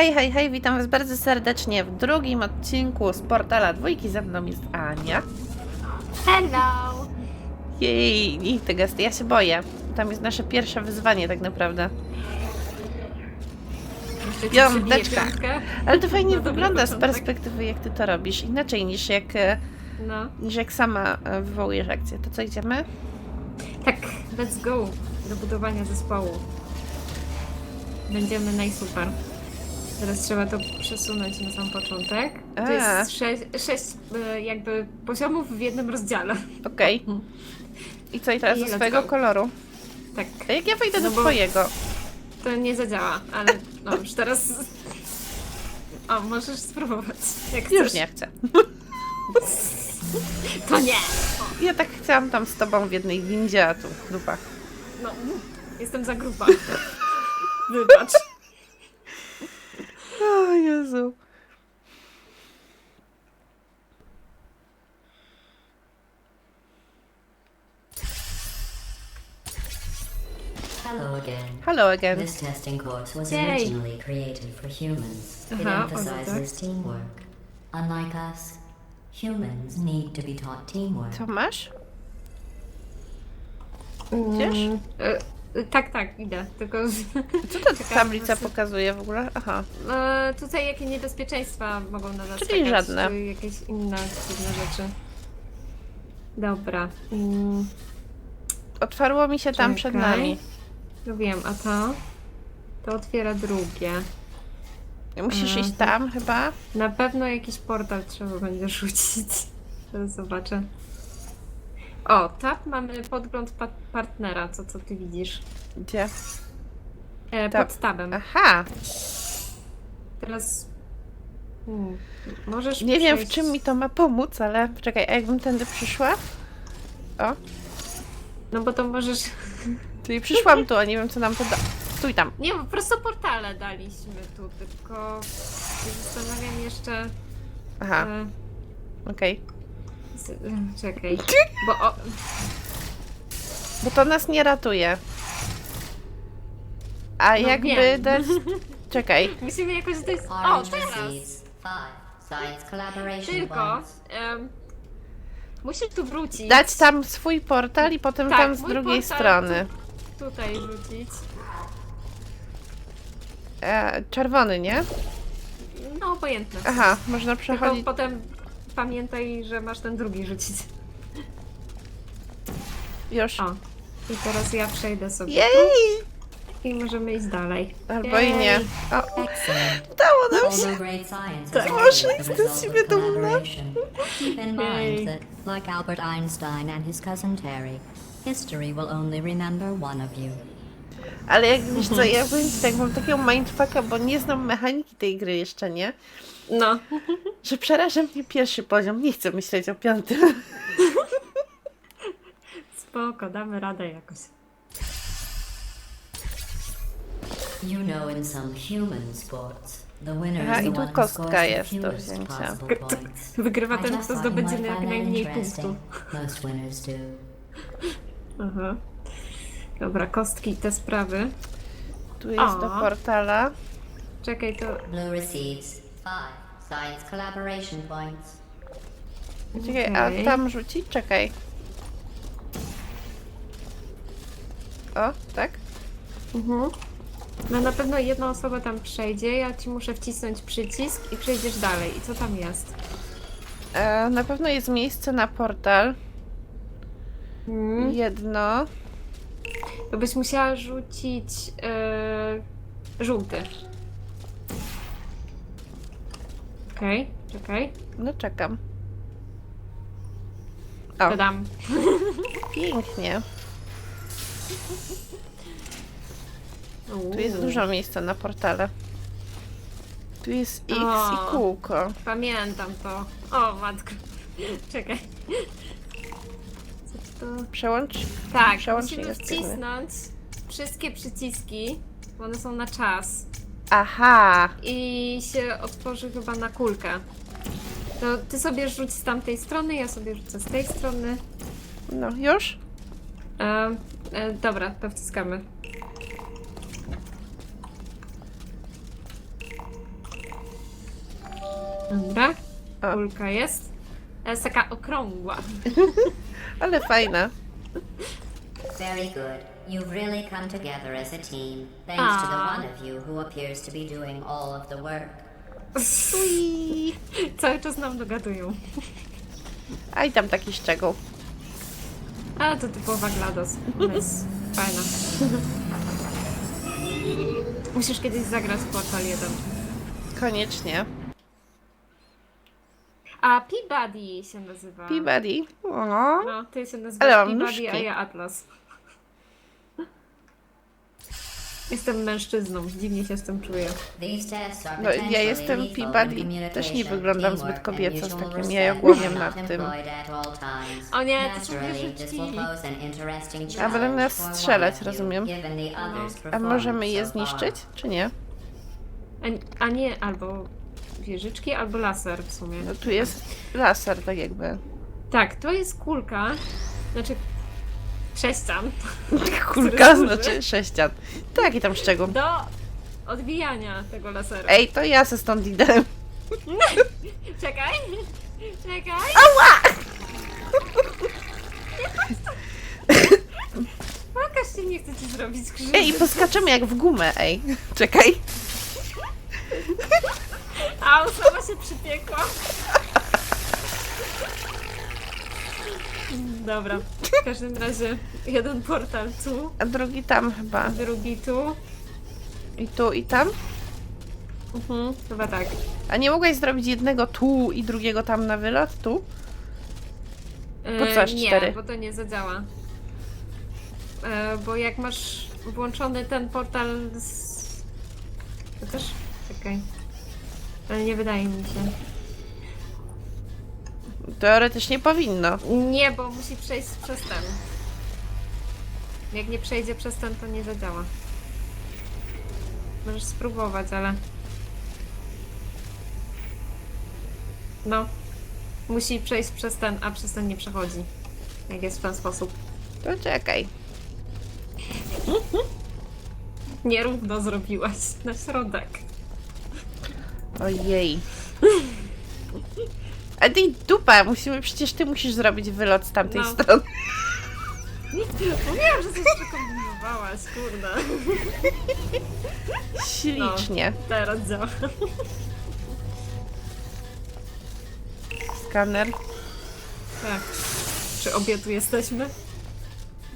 Hej, hej, hej, witam Was bardzo serdecznie w drugim odcinku z portala dwójki. Ze mną jest Ania. Hello! Jej, nie te gesty, ja się boję. Tam jest nasze pierwsze wyzwanie tak naprawdę. Jeszcze ci piątkę. Ale to fajnie No dobry wygląda z początek. perspektywy, jak Ty to robisz. Inaczej niż jak, e, No. niż jak sama e, wywołujesz akcję. To co, idziemy? Tak, let's go do budowania zespołu. Będziemy najsuper. Teraz trzeba to przesunąć na sam początek. To A. jest sześć, sześć e, jakby poziomów w jednym rozdziale. Okej. I co, i teraz I do let's swojego go. koloru? Tak, A jak ja wejdę No do bo- Twojego? to nie zadziała, ale no już teraz... O, możesz spróbować. Jak Już chcesz. nie chcę. To nie! Ja tak chciałam tam z Tobą w jednej windzie, a tu dupa. No, jestem za gruba. Wybacz. O Jezu. Hello again. Hello again. This testing course was Yay. originally created for humans. It Uh-huh, emphasizes teamwork. Unlike us, humans need to be taught teamwork. Co masz? Idziesz? E, tak, tak, idę. Tylko Co ta Taka tablica po prostu- pokazuje w ogóle? Aha. e, tutaj jakie niebezpieczeństwa mogą na nas Czyli czekać, żadne. Czy jakieś inne dziwne rzeczy. Dobra. Mm, Otwarło mi się tam przed Czekaj. nami. no wiem, a to? To otwiera drugie. Musisz Mhm. iść tam chyba. Na pewno jakiś portal trzeba będzie rzucić. Teraz zobaczę. O, tak, mamy podgląd pa partnera, co, co ty widzisz. Gdzie? E, pod tabem. Aha. Teraz. Hmm, możesz. Nie wiem w przejść- czym mi to ma pomóc, ale czekaj, a jakbym tędy przyszła? O, No bo to możesz. czyli przyszłam tu, a nie wiem co nam to da. Stój tam. Nie, po prostu portale daliśmy tu, tylko się zastanawiam jeszcze. Aha, E, okej. Czekaj. Bo o, Bo to nas nie ratuje. A No jakby wiem. dać... Czekaj. musimy jakoś dojść. O, Orange teraz! receives five science collaboration Tylko. points. em, musisz tu wrócić. Dać tam swój portal i potem Tak, tam z mój drugiej portal strony. Tutaj rzucić. E, czerwony, nie? No, obojętne. Aha, można Tylko przechodzić. potem pamiętaj, że masz ten drugi rzucić. Już. O. I teraz ja przejdę sobie Jej! tu i możemy iść dalej. Albo i nie. Jej. O, Excellent. udało nam się. Although great science Tak. is always the result siebie of dumna. collaboration, keep in Yay. mind that, like Albert Einstein and his cousin Terry, history will only remember one of you. Ale jak wiesz co, ja powiem ci tak, mam takiego mindfucka, bo nie znam mechaniki tej gry jeszcze, nie? No. Że przeraża mnie pierwszy poziom. Nie chcę myśleć o piątym. Spoko, damy radę jakoś. You know, in some human sports, the winner Aha, is i tu one who kostka the jest do fewest wzięcia. possible points. Wygrywa I ten, just kto thought you zdobędzie might jak find that najmniej interesting. punktów. Most winners do. Aha. Dobra, kostki i te sprawy. Tu jest do portala. Czekaj, to... Blue receives five science collaboration points. Czekaj, Okej. a tam rzucić? Czekaj. O, tak? Mhm. No na pewno jedna osoba tam przejdzie, ja ci muszę wcisnąć przycisk i przejdziesz dalej. I co tam jest? E, na pewno jest miejsce na portal. Hmm. Jedno. To byś musiała rzucić e, żółty. Okej, czekaj. No czekam. O, Dodam. pięknie. Tu jest dużo miejsca na portale. Tu jest X O. i kółko. Pamiętam to. O, matko. Czekaj. Co ci to... Przełącz. Tak, Przełącznik musimy jest wcisnąć wszystkie przyciski, bo one są na czas. Aha. I się otworzy chyba na kulkę. To ty sobie rzuć z tamtej strony, ja sobie rzucę z tej strony. No, już? E, e, dobra, to wciskamy. Dobra. O. Kulka jest. E, Jest taka okrągła. Ale fajna. Very good. You've really come together as a team, thanks to the one of you who appears to be doing all of the work. Ui. Cały czas nam dogadują. A i tam taki szczegół. Ale to typowa GLaDOS. Ona jest fajna. Musisz kiedyś zagrać w Portal 1. Koniecznie. A Peabody się nazywa. Peabody. O. No, ty się Ale nazywasz mam Peabody, nóżki. a ja Atlas. Jestem mężczyzną, dziwnie się z tym czuję. No, ja jestem Peabody. communication, Też nie wyglądam zbyt kobieco z takim jajogłowiem nad tym. O nie, to są wieżyczki. A będą nas strzelać, rozumiem. A możemy je zniszczyć, czy nie? A, a nie albo wieżyczki, albo laser w sumie. No tu jest laser, tak jakby. Tak, to jest kulka. Znaczy sześcian. Kulka służy? znaczy sześcian. Tak, i tam szczegół. Do odbijania tego laseru. Ej, to ja se stąd idę. Czekaj! Czekaj! Ała! Pokaż się, nie chcę ci zrobić krzywdy. Ej, poskaczemy jak w gumę, ej. Czekaj. A, sama się przypiekła. Dobra, w każdym razie jeden portal tu, A drugi tam chyba. drugi tu. I tu, i tam. Mhm, chyba tak. A nie mogłaś zrobić jednego tu i drugiego tam na wylot? Tu? Po co aż E, nie, cztery? bo to nie zadziała. E, bo jak masz włączony ten portal z... To też? Czekaj. Ale nie wydaje mi się. Teoretycznie powinno. Nie, bo musi przejść przez ten. Jak nie przejdzie przez ten, to nie zadziała. Możesz spróbować, ale... No. Musi przejść przez ten, a przez ten nie przechodzi. Jak jest w ten sposób. To czekaj. Nierówno zrobiłaś na środek. Ojej. A ty dupa, musimy, przecież ty musisz zrobić wylot z tamtej No. strony. Mówiłam, że coś przekombinowałaś, kurde. Ślicznie. Teraz działa. Skaner. Tak. Czy obie tu jesteśmy?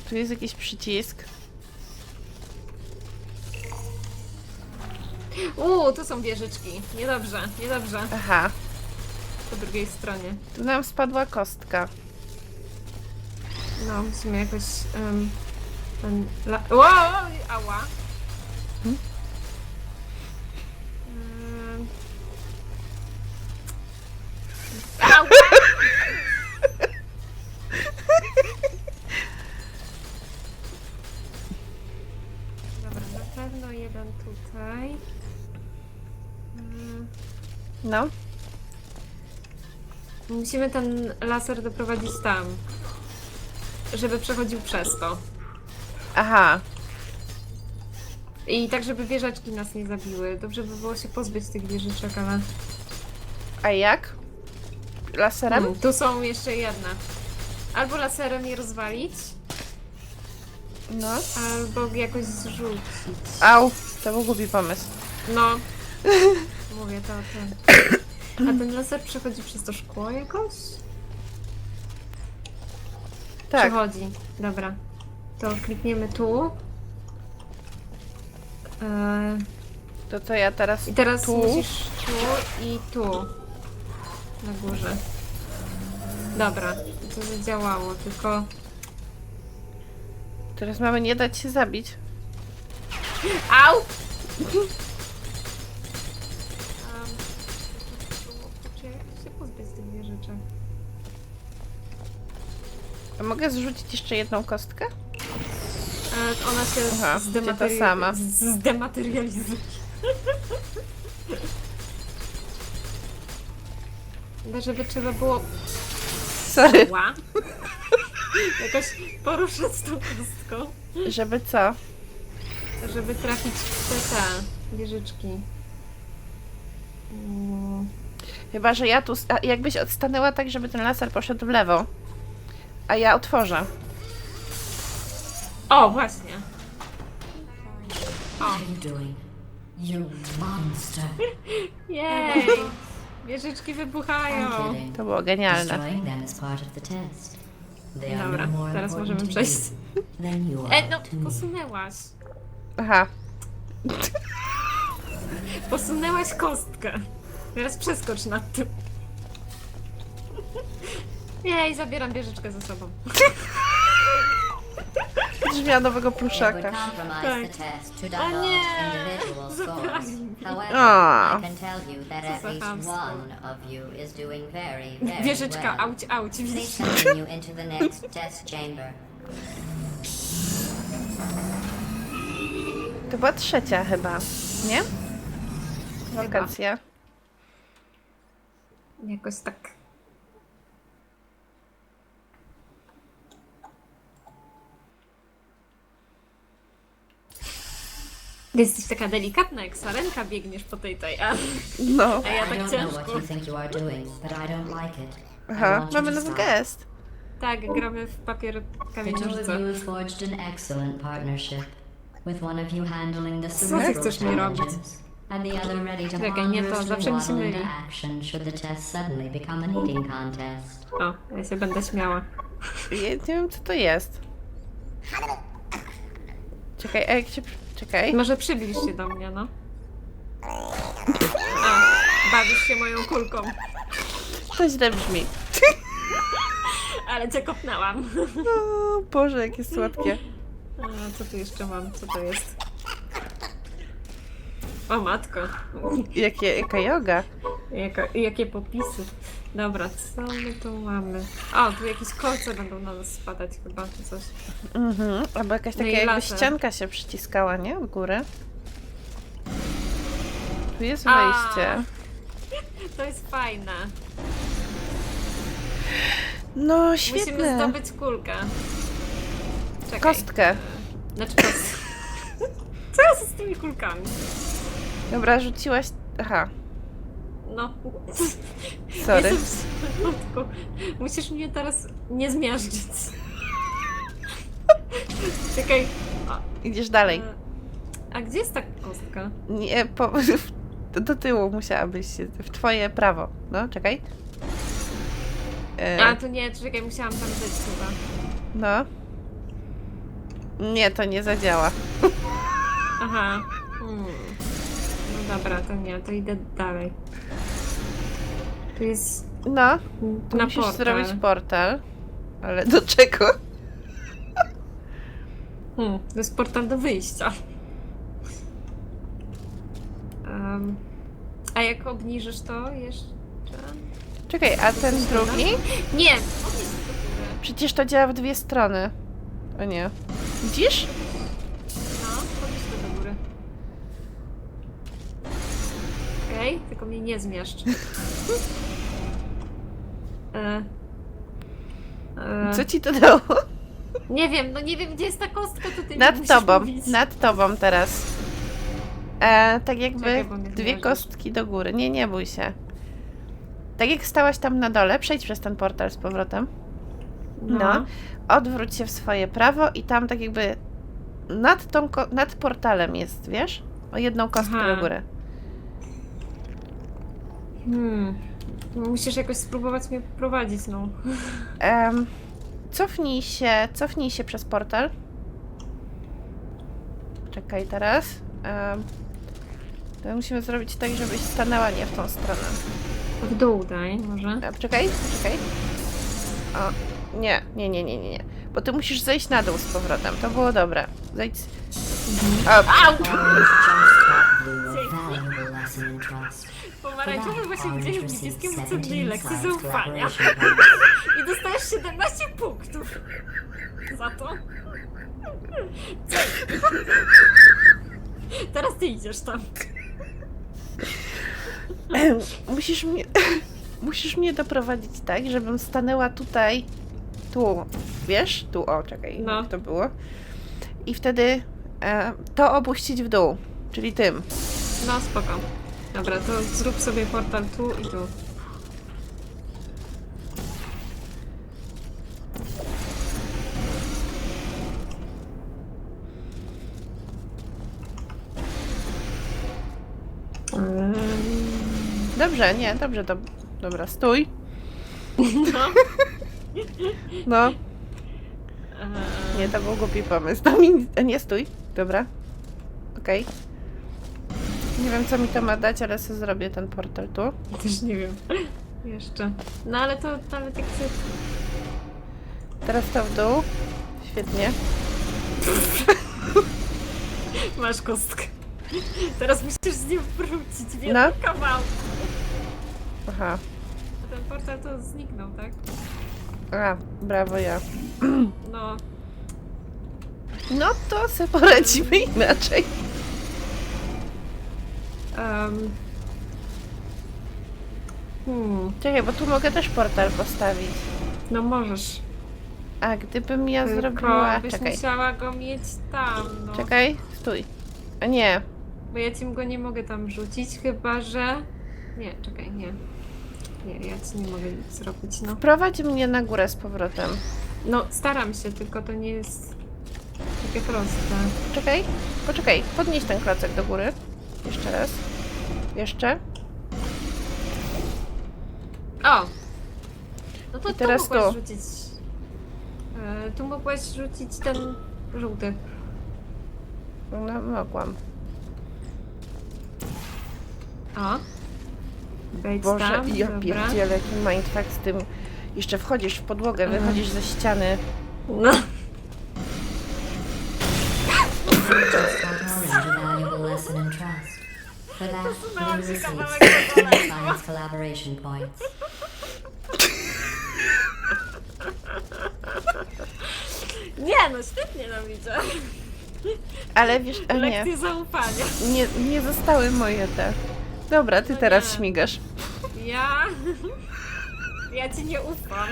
Tu jest jakiś przycisk. Uuu, tu są wieżyczki. Niedobrze, niedobrze. Aha. Po drugiej stronie. Tu nam spadła kostka. No, musimy jakoś... Um, ten... La... Wow, ała. Hmm? Ym. Ała! Dobra, na pewno jeden tutaj. No. Musimy ten laser doprowadzić tam. Żeby przechodził przez to. Aha. I tak, żeby wieżaczki nas nie zabiły. Dobrze by było się pozbyć tych wieżyczek, ale... A jak? Laserem? Hmm, tu są jeszcze jedne. Albo laserem je rozwalić, No. albo jakoś zrzucić. Au, to był głupi pomysł. No. Mówię to ten. A ten laser przechodzi przez to szkło jakoś? Tak. Przechodzi. Dobra. To klikniemy tu. Eee, To co ja teraz I teraz tu? musisz tu i tu. Na górze. Dobra, to zadziałało, tylko... Teraz mamy nie dać się zabić. Au! mogę zrzucić jeszcze jedną kostkę? E, ona się Aha, zdemateria- ta sama? z- zdematerializuje. Chyba, żeby trzeba było Sorry. ła. Jakoś poruszać tą kostką, Żeby co? żeby trafić w te, te wieżyczki. Mm. Chyba, że ja tu... Jakbyś odstanęła tak, żeby ten laser poszedł w lewo. A ja otworzę. O, właśnie. What are you doing? You monster. Jej! Wieżyczki I'm wybuchają. kidding. To było genialne. Destroying them is part of the test. They are Dobra, no more teraz important możemy to przejść. you than you are E, no, to me. posunęłaś. Aha. Posunęłaś kostkę. Teraz przeskocz nad tym. Jej, zabieram wieżyczkę ze sobą. Miała nowego pluszaka. to O nie! divulge individual scores. However, Aw. I can tell you that Co at za least chamstwo. one of you is doing very, very Wieżyczka, auć, auć. To była trzecia chyba, nie? Wakacja. Jakoś tak. Ty Jesteś taka delikatna, jak sarenka biegniesz po tej tej, a, No. a ja I tak don't know what ciężko. you think you are doing, but I don't like it. I Aha, want you mamy to nowy stop. gest. Tak, gramy w papier, The kamień, two of nożyce. you have forged an excellent partnership, with one of you handling the Co ty cerebral chcesz mi robić? challenges, and the other ready to Czekaj, nie to, ponderously zawsze mi się waddle into myli. action should the test suddenly become an eating contest. O, ja się będę śmiała. Ja nie wiem, co to jest. Czekaj, a jak się... Czekaj. Może przybliż się do mnie, no. A, bawisz się moją kulką. To źle brzmi. Ale cię kopnęłam. O Boże, jakie słodkie. A, co tu jeszcze mam? Co to jest? O matko. Jakie, jaka joga. Jaka, jakie popisy. Dobra, co my tu mamy? O, tu jakieś kolce będą na nas spadać chyba, czy coś. Mhm. Albo jakaś No taka i jakby laser. ścianka się przyciskała, nie? Od góry. Tu jest A. wejście. To jest fajne. No, Musimy świetne. zdobyć kulkę. Czekaj. Kostkę. Znaczy kost... Co jest z tymi kulkami? Dobra, rzuciłaś... Aha, No. sorry. Jestem w środku. Musisz mnie teraz nie zmiażdżyć. Czekaj. A, Idziesz dalej. e, a gdzie jest ta kostka? Nie, po, do, do tyłu musiałabyś się, w twoje prawo. No, czekaj. E, A, to nie, czekaj, musiałam tam być chyba. no. Nie, to nie zadziała. Aha. Hmm. No dobra, to nie, to idę dalej. Tu jest No, tu na musisz portal. zrobić portal. Ale do czego? Hmm, to jest portal do wyjścia. Em, a jak obniżysz to jeszcze? Czekaj, a ten drugi? Nie! Obniż to do góry. Przecież to działa w dwie strony. O nie. Widzisz? No, podnieś to do góry. Okej, tylko mnie nie zmieszcz. E, e, Co ci to dało? nie wiem, no nie wiem gdzie jest ta kostka, to ty mi Nad musisz tobą, mówić. nad tobą teraz. E, tak jakby Czekaj, bo mnie dwie kostki do góry. Nie, nie bój się. Tak jak stałaś tam na dole, przejdź przez ten portal z powrotem. No. Odwróć się w swoje prawo i tam tak jakby nad, tą, ko- nad portalem jest, wiesz? O jedną kostkę Aha. do góry. Hmm. Musisz jakoś spróbować mnie prowadzić, no. Em, cofnij się, cofnij się przez portal. Czekaj teraz. Um, to musimy zrobić tak, żebyś stanęła nie w tą stronę. W dół daj, może. E, czekaj, czekaj. O, nie, nie, nie, nie, nie, nie. Bo ty musisz zejść na dół z powrotem. To było dobre. Zejdź. z- O, Orange just taught Blue a valuable lesson in trust. Pomarańczowy właśnie received niebieskiemu 17 cennej lekcji zaufania. I dostajesz 17 punktów. Za to. Teraz ty idziesz tam. musisz mnie, musisz mnie doprowadzić tak, żebym stanęła tutaj, tu, wiesz? Tu, o, czekaj, No. jak to było. I wtedy e, to opuścić w dół, czyli tym. No spoko. Dobra, to zrób sobie portal tu i tu. Dobrze, nie, dobrze, dob dobra, stój. No. No, nie, to był głupi pomysł. No, nie, stój, dobra, okej. Okay. Nie wiem, co mi to ma dać, ale sobie zrobię ten portal tu. Też nie wiem. Jeszcze. No ale to nawet jak chcę... Teraz to w dół. Świetnie. Masz kostkę. Teraz musisz z nim wrócić w jednym No. kawałku. Aha. A ten portal to zniknął, tak? A, brawo ja. No. No to sobie poradzimy inaczej. Um. Hmm. Czekaj, bo tu mogę też portal postawić. No możesz. A gdybym ja Tylko zrobiła... byś Czekaj, musiała go mieć tam, no. czekaj, stój. A nie, Bo ja ci go nie mogę tam rzucić, chyba że... Nie, czekaj, nie. Nie, ja ci nie mogę nic zrobić, no. prowadź mnie na górę z powrotem. No, staram się, tylko to nie jest takie proste. Czekaj, poczekaj, podnieś ten klocek do góry. Jeszcze raz. Jeszcze. O! No to I teraz tu mogłaś tu. rzucić... E, tu mogłaś rzucić ten żółty. No, mogłam. O! Wejdź Boże, tam, ja dobra. pierdzielę, jaki mindfuck z tym. Jeszcze wchodzisz w podłogę, wychodzisz ze ściany. No. Kawałek science collaboration points. Nie, no świetnie nam idzie. Ale wiesz, a nie, Lekcje zaufania. nie, nie zostały moje te. Dobra, ty No teraz nie. śmigasz. Ja... Ja ci nie ufam.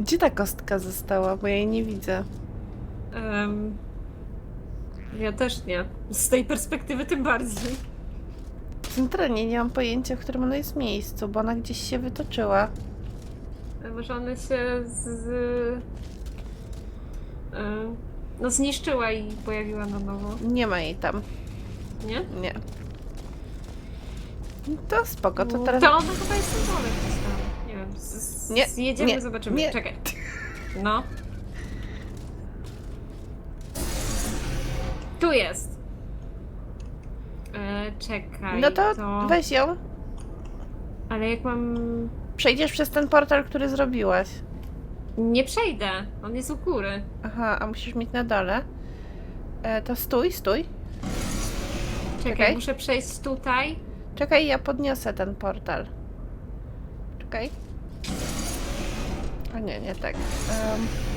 Gdzie ta kostka została? Bo ja jej nie widzę. Em, ja też nie. Z tej perspektywy tym bardziej. Centralnie nie mam pojęcia, w którym ona jest miejscu, bo ona gdzieś się wytoczyła. Może ona się z... em, no zniszczyła i pojawiła na nowo, Nie ma jej tam. nie? Nie. To spoko, to teraz... To ona chyba jest gdzieś tam. Nie wiem. Z, z, Nie, Zjedziemy, nie, zobaczymy. nie. Czekaj. No. Tu jest. E, czekaj. No to weź ją. Ale jak mam... Przejdziesz przez ten portal, który zrobiłaś. Nie przejdę. On jest u góry. Aha, a musisz mieć na dole. E, to stój, stój. Czekaj, Czekaj. muszę przejść tutaj. Czekaj, ja podniosę ten portal. Czekaj. A nie, nie tak. Em.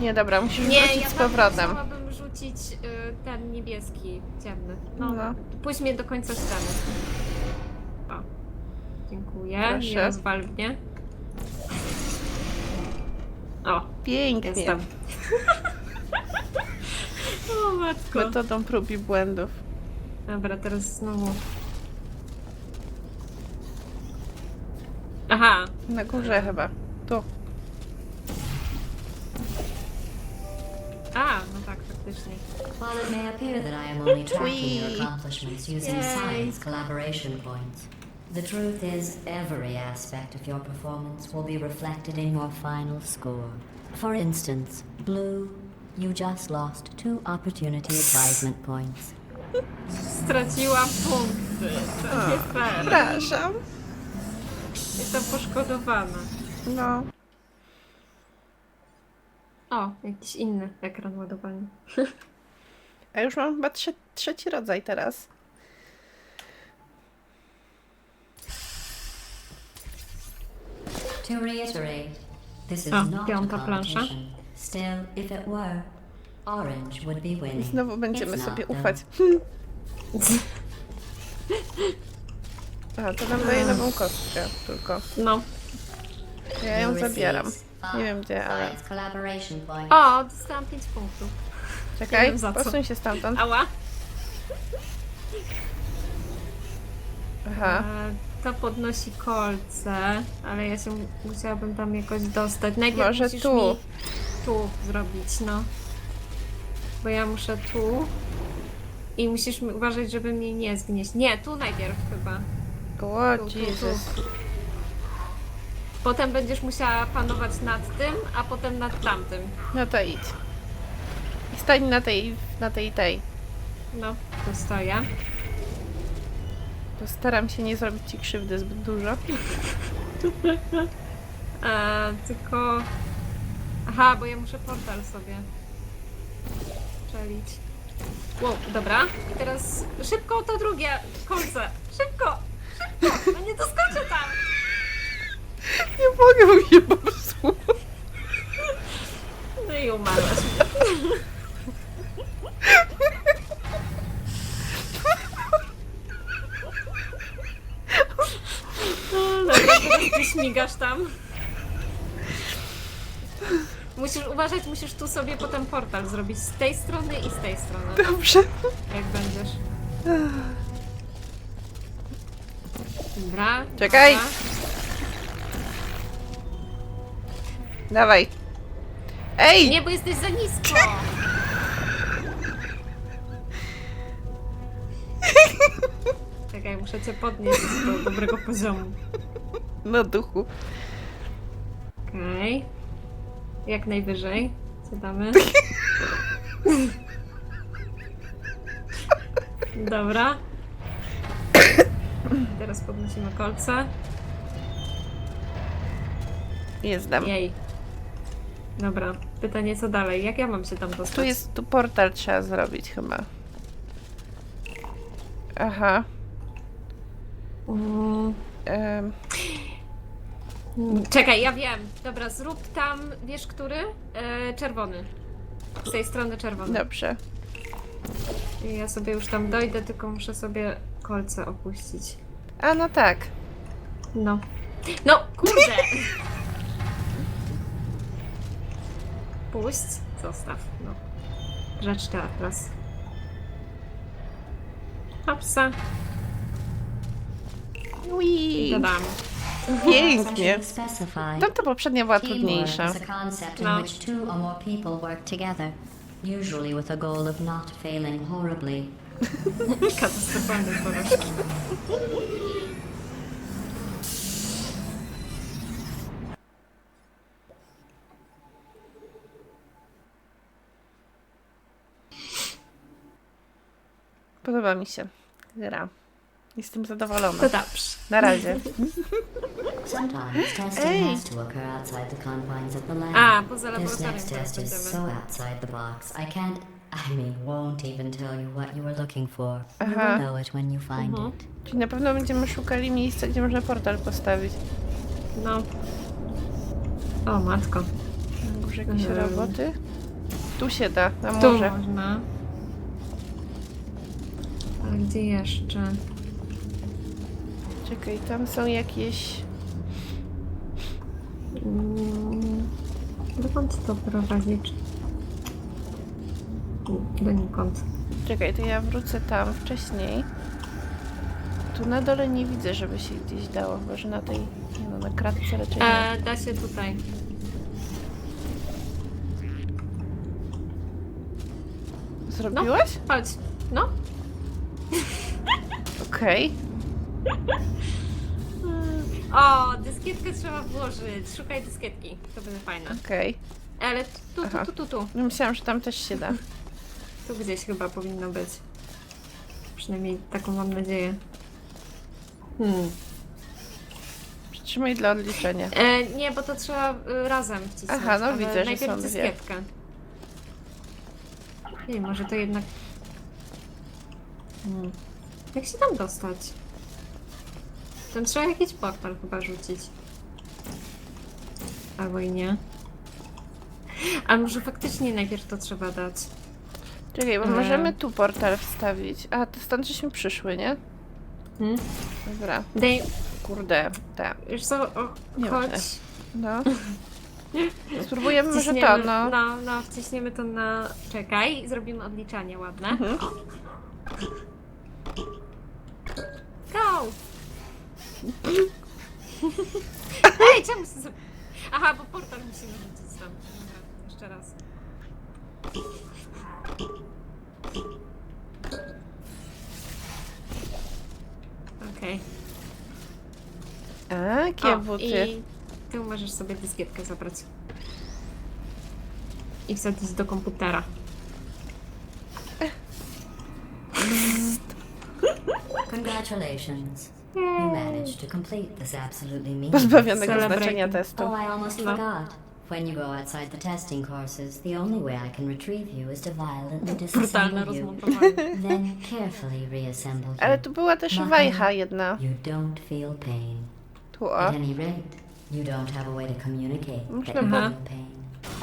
Nie, dobra, musisz Nie, wrócić ja z powrotem. chciałabym rzucić y, ten niebieski, ciemny. No, No. Pójdź mnie do końca ściany. O. Dziękuję. Proszę. Nie rozwal mnie. O, Pięknie. jestem. o matko. Metodą prób i błędów. Dobra, teraz znowu. Aha, Na górze chyba. Tu. While it may appear that I am only tracking your accomplishments using Yay. science collaboration points, the truth is every aspect of your performance will be reflected in your final score. For instance, Blue, you just lost two opportunity advisement points. Straciłam punkty. To nie fair. Przepraszam. Jestem poszkodowana. No. O, jakiś inny ekran ładowania. A już mam chyba trze trzeci rodzaj teraz. To reiterate, this is Ah, not a piąta plansza. competition. Still, if it were, Orange would be I winning. znowu będziemy It's sobie ufać. A, to nam daje nową kostkę tylko. No. Ja ją zabieram. Nie wiem gdzie, ale... O, dostałam 5 punktów. Czekaj, wiem za co. posuń się stamtąd. Ała. Aha. E, to podnosi kolce, ale ja się musiałabym tam jakoś dostać. Najpierw Może musisz tu. Mi tu zrobić, no. Bo ja muszę tu. I musisz mi- uważać, żeby mnie nie zgnieść. Nie, tu najpierw chyba. Tu. Jezus. Potem będziesz musiała panować nad tym, a potem nad tamtym. No to idź. Stań na tej, na tej, tej. No, tu stoję. Postaram się nie zrobić ci krzywdy zbyt dużo. E, tylko... Aha, bo ja muszę portal sobie przelić. Wow, dobra. I teraz szybko to drugie kolce. Szybko! Szybko! No nie doskoczę tam! Nie mogę, bo mi się popsuło. No i umarłaś. śmigasz tam. Musisz uważać, musisz tu sobie potem portal zrobić z tej strony i z tej strony, Dobrze. jak będziesz. Dobra. Czekaj. dobra. Dawaj. Ej! Nie, bo jesteś za nisko. Czekaj, muszę cię podnieść do dobrego poziomu. Na duchu. Okej. Jak najwyżej. Co damy? Dobra. Teraz podnosimy kolce. Jestem. Jej. Dobra. Pytanie co dalej? Jak ja mam się tam dostać? Tu jest, tu portal trzeba zrobić chyba. Aha. Mm, em, Czekaj, ja wiem. Dobra, zrób tam, wiesz który? E, czerwony. Z tej strony czerwony. dobrze. I Ja sobie już tam dojdę, tylko muszę sobie kolce opuścić. A no tak. No. No, kurde! Puść, zostaw. No. Rzecz teraz. Hopsa, Ui, dodam. Pięknie. Tamta poprzednia była trudniejsza. No. which two or more people work together, usually with a goal of not failing horribly. Katastrofalny porażki. Podoba mi się gra. Jestem zadowolona. To dobrze. Na razie. Sometimes testing Hey. has to occur outside the confines of the lab. A, poza This laboratorium next teraz test is będziemy. so outside the box, I can't, I mean, won't even tell you what you were looking for. You Aha. will know it when you find Mhm. it. Czyli na pewno będziemy szukali miejsca, gdzie można portal postawić. No. O, matko. Na górze jakieś Mhm. roboty. Tu się da, na Tu morze. można. A gdzie jeszcze? Czekaj, tam są jakieś... Mm, Dokąd to prowadzić? Donikąd. Czekaj, to ja wrócę tam wcześniej. Tu na dole nie widzę, żeby się gdzieś dało, chyba że na tej, nie no, na kratce raczej nie. E, da się tutaj. Zrobiłaś? Chodź. No. Okej. O, dyskietkę trzeba włożyć. Szukaj dyskietki. To będzie fajne. Okej. Ale tu, tu, Aha. tu, tu, tu. No Myślałam, że tam też się da. Tu gdzieś chyba powinno być. Przynajmniej taką mam nadzieję. Hmm. Przytrzymaj dla odliczenia. E, nie, bo to trzeba y, razem wcisnąć. Aha, no ale widzę, że najpierw są dwie. dyskietkę. Nie, może to jednak... Hmm. Jak się tam dostać? Tam trzeba jakiś portal chyba rzucić. Albo i nie. A może faktycznie najpierw to trzeba dać. Czekaj, bo E. możemy tu portal wstawić. A, to stąd żeśmy przyszły, nie? Hmm? Dobra. Daj, Kurde, tak. już co, o, Nie chodź. No. Spróbujemy może to, Wciśniemy- no. No, no, wciśniemy to na... Czekaj, zrobimy odliczanie ładne. Mhm. Go! Ej, czemu się zap... Aha, bo portal musimy rzucić tam. Dobra, jeszcze raz. Okej. A, O, kiebuty. i ty możesz sobie dyskietkę zabrać. I wsadzić do komputera. Congratulations. You managed to complete this absolutely meaningless. Pozbawionego Celebrate. znaczenia testu. Oh, I almost No. forgot. When you go outside the testing courses, the only way I can retrieve you is to violently Brutalne disassemble you, rozmontowanie. then carefully reassemble you. Ale tu była też Machina. wajcha jedna. You don't feel pain. Tu o. At any rate, you don't have a way to communicate that you feel pain.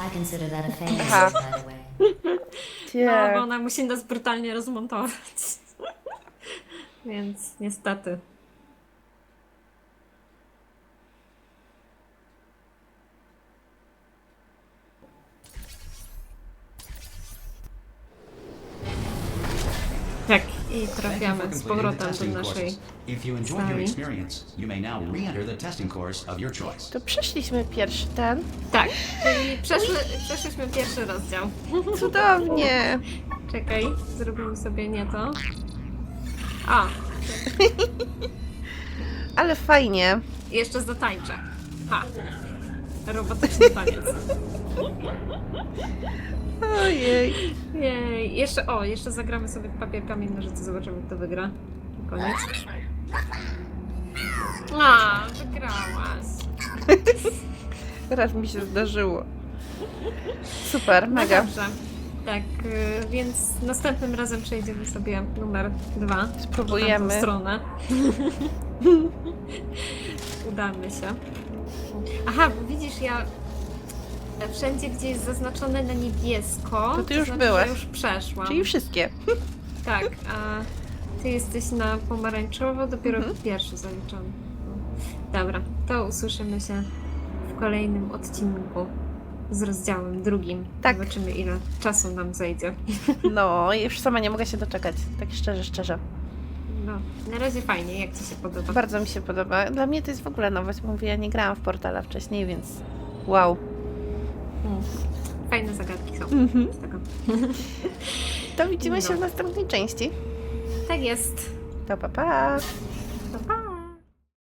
I consider that a failure, Aha. by the way. No, bo ona musi nas brutalnie rozmontować. Więc niestety. I trafiamy z powrotem do naszej. sali. Tu przeszliśmy pierwszy ten. Tak, czyli przeszły, przeszliśmy pierwszy rozdział. Cudownie. Czekaj, zrobimy sobie nie to. A, Ale fajnie. jeszcze zatańczę. Ha. Robotyczny taniec. Ojej. Jej, jeszcze, o, jeszcze zagramy sobie w papier, kamień, nożyce, zobaczymy kto wygra. Koniec. A, wygrałaś. Raz mi się zdarzyło. Super, No mega. dobrze. Tak, y, więc następnym razem przejdziemy sobie numer dwa. Spróbujemy. W tamtą stronę. Udamy się. Aha, bo widzisz, ja wszędzie, gdzie jest zaznaczone na niebiesko, To ty już znaczy, byłaś. że już przeszłam. Czyli wszystkie. Tak, a ty jesteś na pomarańczowo, dopiero Mhm. pierwszy zaliczony. Dobra, to usłyszymy się w kolejnym odcinku z rozdziałem drugim. Tak. Zobaczymy, ile czasu nam zejdzie. No, już sama nie mogę się doczekać. Tak szczerze, szczerze. No, na razie fajnie, jak Ci się podoba. Bardzo mi się podoba. Dla mnie to jest w ogóle nowość. Mówię, ja nie grałam w portala wcześniej, więc wow. Fajne zagadki są Mhm. z tego. To widzimy się w następnej części. Tak jest. To! Pa, pa.